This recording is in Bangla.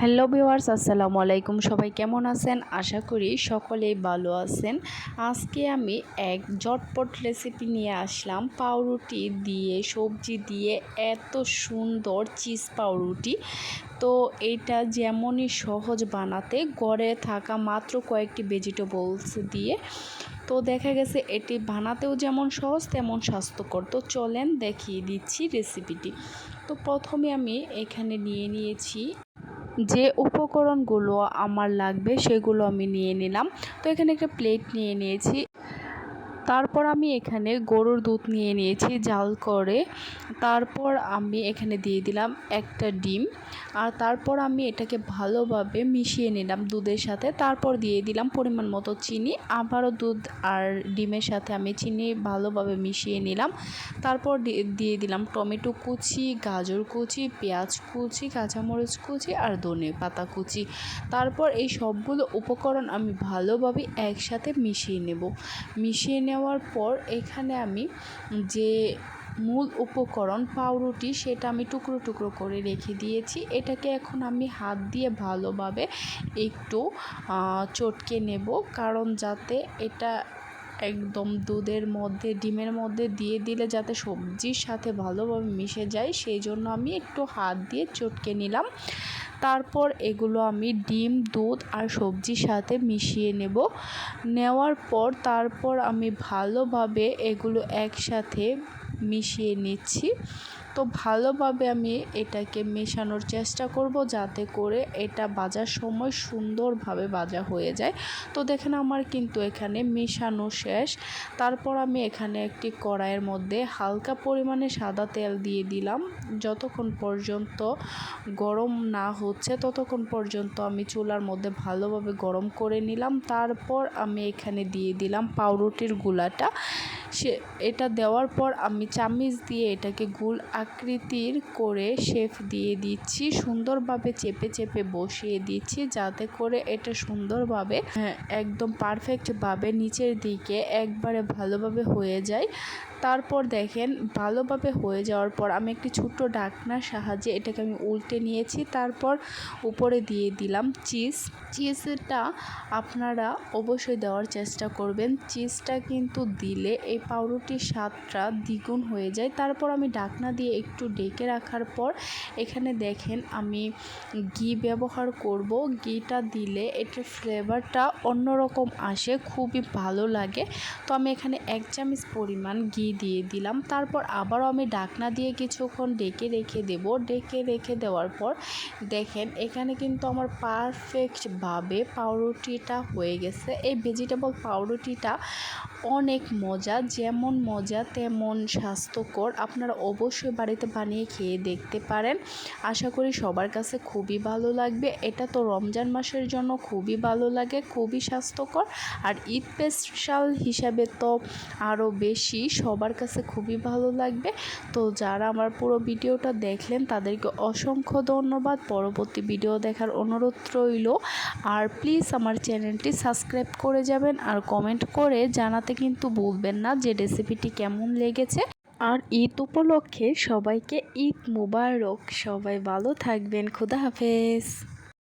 হ্যালো ভিওয়ার্স আসসালামু আলাইকুম। সবাই কেমন আছেন? আশা করি সকলেই ভালো আছেন। আজকে আমি এক জটপট রেসিপি নিয়ে আসলাম। পাউরুটি দিয়ে, সবজি দিয়ে এত সুন্দর চিজ পাউরুটি। তো এটা যেমনই সহজ বানাতে গড়ে থাকা মাত্র কয়েকটি ভেজিটেবলস দিয়ে। তো দেখা গেছে এটি বানাতেও যেমন সহজ, তেমন স্বাস্থ্যকর। তো চলেন দেখিয়ে দিচ্ছি রেসিপিটি তো প্রথমে আমি এখানে নিয়ে নিয়েছি যে উপকরণগুলো আমার লাগবে সেগুলো আমি নিয়ে নিলাম। তো এখানে একটা প্লেট নিয়ে নিয়েছি। তারপর আমি এখানে গরুর দুধ নিয়ে নিয়েছি, জাল করে। তারপর আমি এখানে দিয়ে দিলাম একটা ডিম। আর তারপর আমি এটাকে ভালোভাবে মিশিয়ে নিলাম দুধের সাথে। তারপর দিয়ে দিলাম পরিমাণ মতো চিনি। আবারও দুধ আর ডিমের সাথে আমি চিনি ভালোভাবে মিশিয়ে নিলাম। তারপর দিয়ে দিলাম টমেটো কুচি, গাজর কুচি, পেঁয়াজ কুচি, কাঁচামরিচ কুচি আর ধনে পাতা কুচি। তারপর এই সবগুলো উপকরণ আমি ভালোভাবে একসাথে মিশিয়ে নেব। মিশিয়ে নেওয়ার পর এখানে আমি যে মূল উপকরণ পাউরুটি, সেটা আমি টুকরো টুকরো করে রেখে দিয়েছি। এটাকে এখন আমি হাত দিয়ে ভালোভাবে একটু চটকে নেব, কারণ যাতে এটা একদম দুধের মধ্যে, ডিমের মধ্যে দিয়ে দিলে যাতে সবজির সাথে ভালোভাবে মিশে যায়, সেই জন্য আমি একটু হাত দিয়ে চটকে নিলাম। তারপর এগুলো আমি ডিম, দুধ আর সবজির সাথে মিশিয়ে নেব। নেওয়ার পর তারপর আমি ভালোভাবে এগুলো একসাথে মিশিয়ে নিচ্ছি। তো ভালোভাবে আমি এটাকে মেশানোর চেষ্টা করব যাতে করে এটা বাজার সময় সুন্দরভাবে বাজা হয়ে যায়। তো দেখেন আমার কিন্তু এখানে মেশানো শেষ। তারপর আমি এখানে একটি কড়াইয়ের মধ্যে হালকা পরিমাণে সাদা তেল দিয়ে দিলাম। যতক্ষণ পর্যন্ত গরম না হচ্ছে, ততক্ষণ পর্যন্ত আমি চুলার মধ্যে ভালোভাবে গরম করে নিলাম। তারপর আমি এখানে দিয়ে দিলাম পাউরুটির গুলাটা সে, এটা দেওয়ার পর আমি চামিচ দিয়ে এটাকে গুল আকৃতির করে শেফ দিয়ে দিচ্ছি। সুন্দরভাবে চেপে চেপে বসিয়ে দিচ্ছি যাতে করে এটা সুন্দরভাবে হ্যাঁ, একদম পারফেক্টভাবে নিচের দিকে একবারে ভালোভাবে হয়ে যায়। তারপর দেখেন ভালোভাবে হয়ে যাওয়ার পর আমি একটি ছোট্ট ডাকনার সাহায্যে এটাকে আমি উল্টে নিয়েছি। তারপর উপরে দিয়ে দিলাম চিজ। চিজটা আপনারা অবশ্যই দেওয়ার চেষ্টা করবেন। চিজটা কিন্তু দিলে এই পাউরুটির স্বাদটা দ্বিগুণ হয়ে যায়। তারপর আমি ডাকনা দিয়ে একটু ডেকে রাখার পর এখানে দেখেন আমি ঘি ব্যবহার করব। ঘিটা দিলে এটার ফ্লেভারটা অন্যরকম আসে, খুবই ভালো লাগে। তো আমি এখানে এক চামচ পরিমাণ ঘি দিয়ে দিলাম। তারপর আবারও আমি ডাকনা দিয়ে কিছুক্ষণ ডেকে রেখে দেব। ডেকে রেখে দেওয়ার পর দেখেন এখানে কিন্তু আমার পারফেক্টভাবে পাউরুটিটা হয়ে গেছে। এই ভেজিটেবল পাউরুটিটা অনেক মজা, যেমন মজা তেমন স্বাস্থ্যকর। আপনারা অবশ্যই বাড়িতে বানিয়ে খেয়ে দেখতে পারেন। আশা করি সবার কাছে খুবই ভালো লাগবে। এটা তো রমজান মাসের জন্য খুবই ভালো লাগে, খুবই স্বাস্থ্যকর। আর ঈদ স্পেশাল হিসাবে তো আরও বেশি সবার কাছে খুবই ভালো লাগবে। তো যারা আমার পুরো ভিডিওটা দেখলেন, তাদেরকে অসংখ্য ধন্যবাদ। পরবর্তী ভিডিও দেখার অনুরোধ রইল। আর প্লিজ আমার চ্যানেলটি সাবস্ক্রাইব করে যাবেন। আর কমেন্ট করে জানাতে কিন্তু ভুলবেন না যে রেসিপিটি কেমন লেগেছে। আর ঈদ উপলক্ষে সবাইকে ঈদ মুবারক। সবাই ভালো থাকবেন। খুদা হাফেজ।